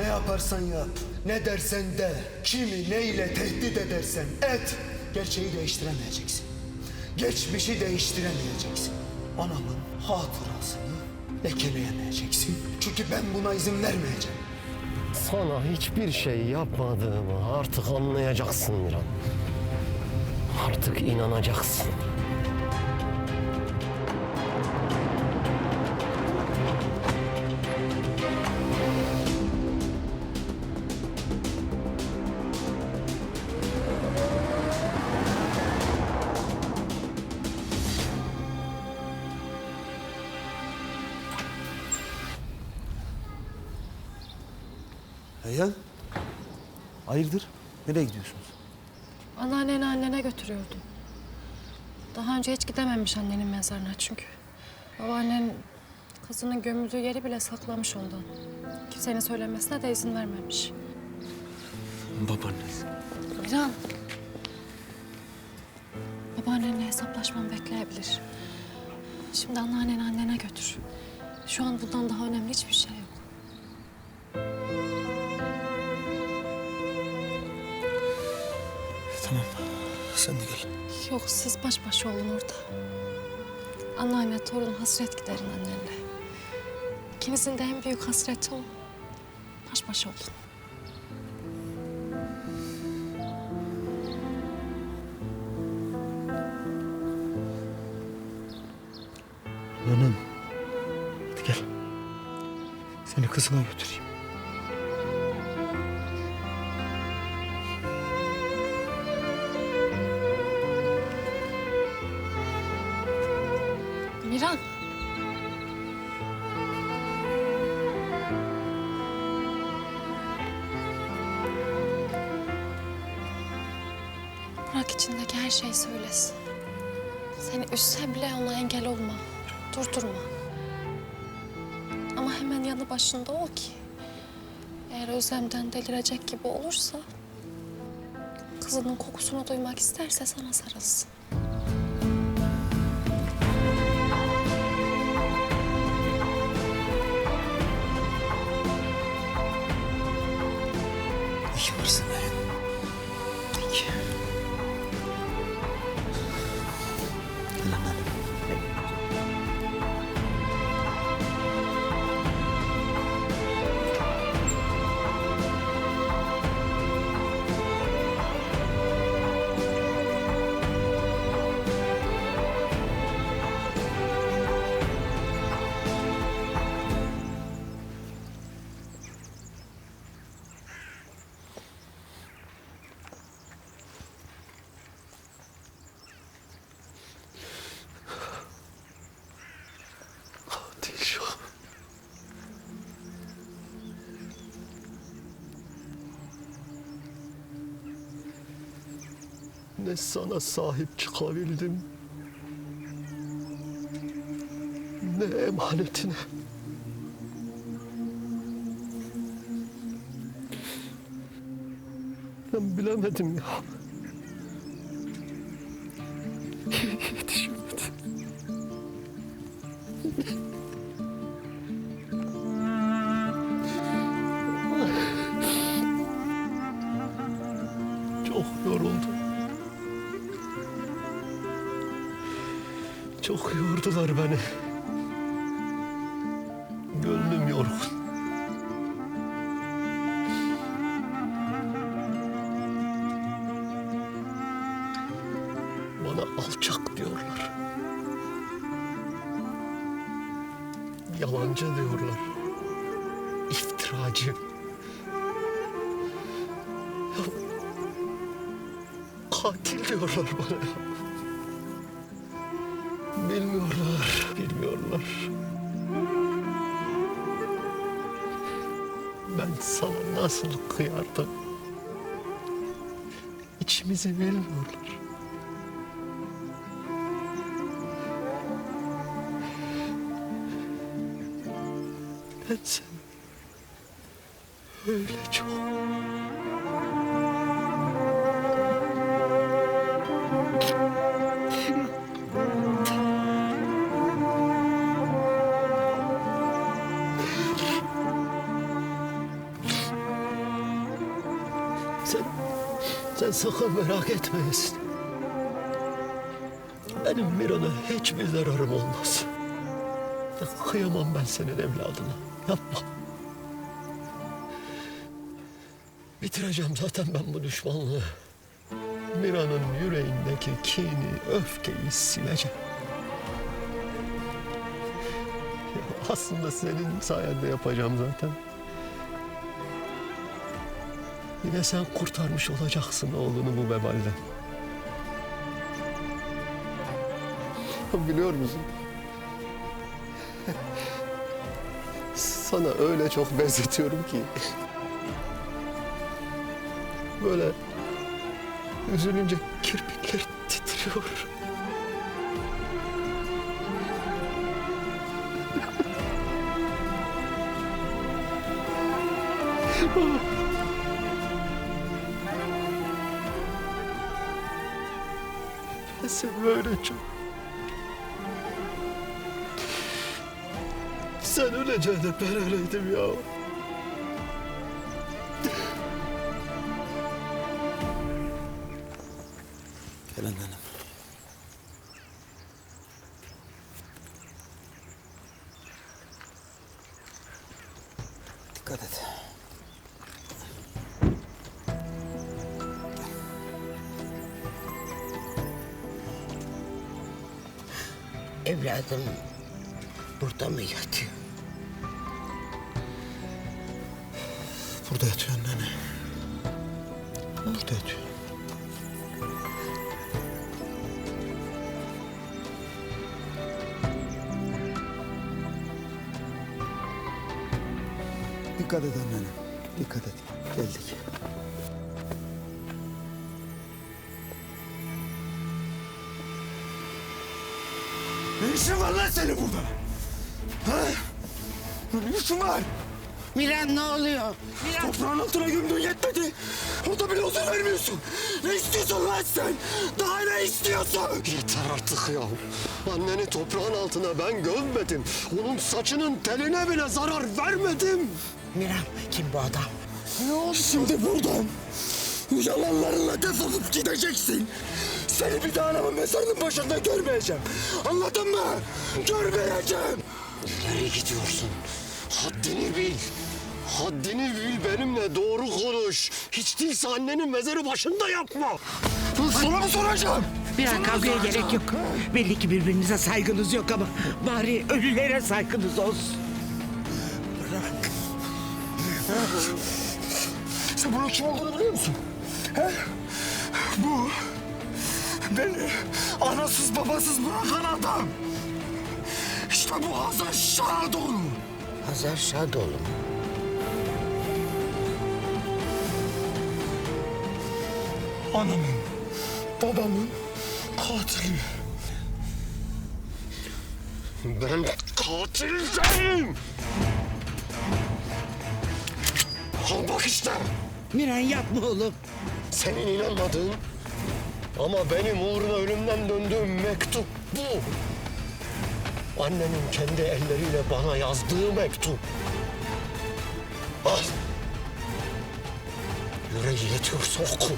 Ne yaparsan yap, ne dersen de, kimi neyle tehdit edersen et. Gerçeği değiştiremeyeceksin. Geçmişi değiştiremeyeceksin. Anamın hatırasını lekeleyemeyeceksin. Çünkü ben buna izin vermeyeceğim. Sana hiçbir şey yapmadığımı artık anlayacaksın Miran. Artık inanacaksın. Reyhan. Hayırdır? Nereye gidiyorsunuz? Anneanneni annene götürüyordum. Daha önce hiç gidememiş annenin mezarına çünkü. Babaannen kızının gömüldüğü yeri bile saklamış ondan. Kimsenin söylemesine de izin vermemiş. Babaanneniz. Miran. Babaannenle hesaplaşmam bekleyebilir. Şimdi anneanneni annene götür. Şu an bundan daha önemli hiçbir şey yok. Sen de gel. Yok siz baş başa olun orada. Anneanne torun hasret giderin annenle. İkinizin de en büyük hasreti o. Baş başa olun. Hanım. Hadi gel. Seni kızına götüreyim. Miran. Bırak içindeki her şeyi söylesin. Seni üzse bile ona engel olma. Durdurma. Ama hemen yanı başında ol ki. Eğer özlemden delirecek gibi olursa... ...kızının kokusunu duymak isterse sana sarılsın. 예. Ne sana sahip çıkabildim. Ne emanetine. Ben bilemedim ya. Yetişemedim. Çok yordular beni. Gönlüm yorgun. Bana alçak diyorlar. Yalancı diyorlar. İftiracı. Katil diyorlar bana ya. Bilmiyorlar. Ben sana nasıl kıyardım? İçimizi bilmiyorlar. Ben seni öyle çok sen sakın merak etmeyesin. Benim Miran'a hiçbir zararım olmaz. Ya kıyamam ben senin evladına. Yapma. Bitireceğim zaten ben bu düşmanlığı. Mira'nın yüreğindeki kini, öfkeyi sileceğim. Aslında senin sayende yapacağım zaten. Yine sen kurtarmış olacaksın oğlunu bu vebalden. Biliyor musun? Sana öyle çok benzetiyorum ki. Böyle üzülünce kirpikler titriyor. Ben seni öyle çok... Sen öleceğine ben öyleydim ya. Evladım burada mı yatıyor? Burada yatıyor anneanne. Burada yatıyor. Dikkat et anneanne. Dikkat et. Geldik. Ne işin var lan senin burada? Ha? Ne işin var? Miran ne oluyor? Toprağın altına gömdün yetmedi. Orada bile huzur vermiyorsun. Ne istiyorsun lan sen? Daha ne istiyorsun? Yeter artık ya. Anneni toprağın altına ben gömmedim. Onun saçının teline bile zarar vermedim. Miran kim bu adam? Şimdi buradan yalanlarınla defolup gideceksin. Seni bir daha anamın mezarının başında görmeyeceğim. Anladın mı? Görmeyeceğim. Nereye gidiyorsun? Haddini bil. Haddini bil benimle doğru konuş. Hiç değilse annenin mezarı başında yapma. Sana mı soracağım? Miran kavgaya gerek yok. Belli ki birbirinize saygınız yok ama bari ölülere saygınız olsun. Bırak. Sen bunun kim olduğunu biliyor musun? He? Bu beni anasız babasız bırakan adam. İşte bu Hazar Şahadoğlu. Hazar Şadoğlu mu? Anamın, babamın katili. Ben katil değilim. Al bak işte. Miran yapma oğlum. Senin inanmadığın ama benim uğruna ölümden döndüğüm mektup bu. Annenin kendi elleriyle bana yazdığı mektup. Al. Yüreği yetiyorsa oku.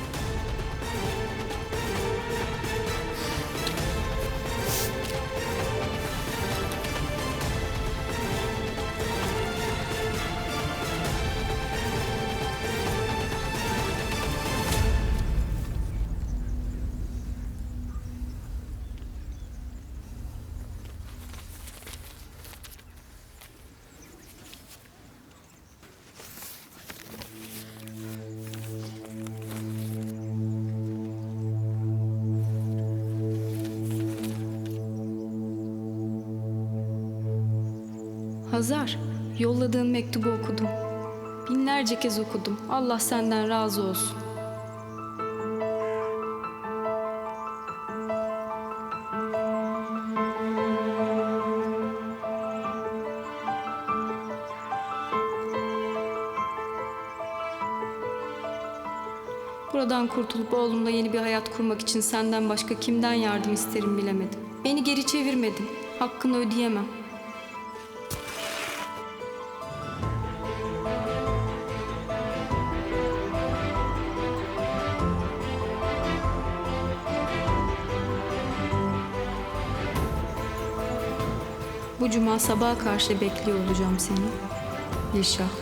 Hazar, yolladığın mektubu okudum. Binlerce kez okudum. Allah senden razı olsun. Buradan kurtulup oğlumla yeni bir hayat kurmak için senden başka kimden yardım isterim bilemedim. Beni geri çevirmedin. Hakkını ödeyemem. Bu cuma sabaha karşı bekliyor olacağım seni. Dilşah.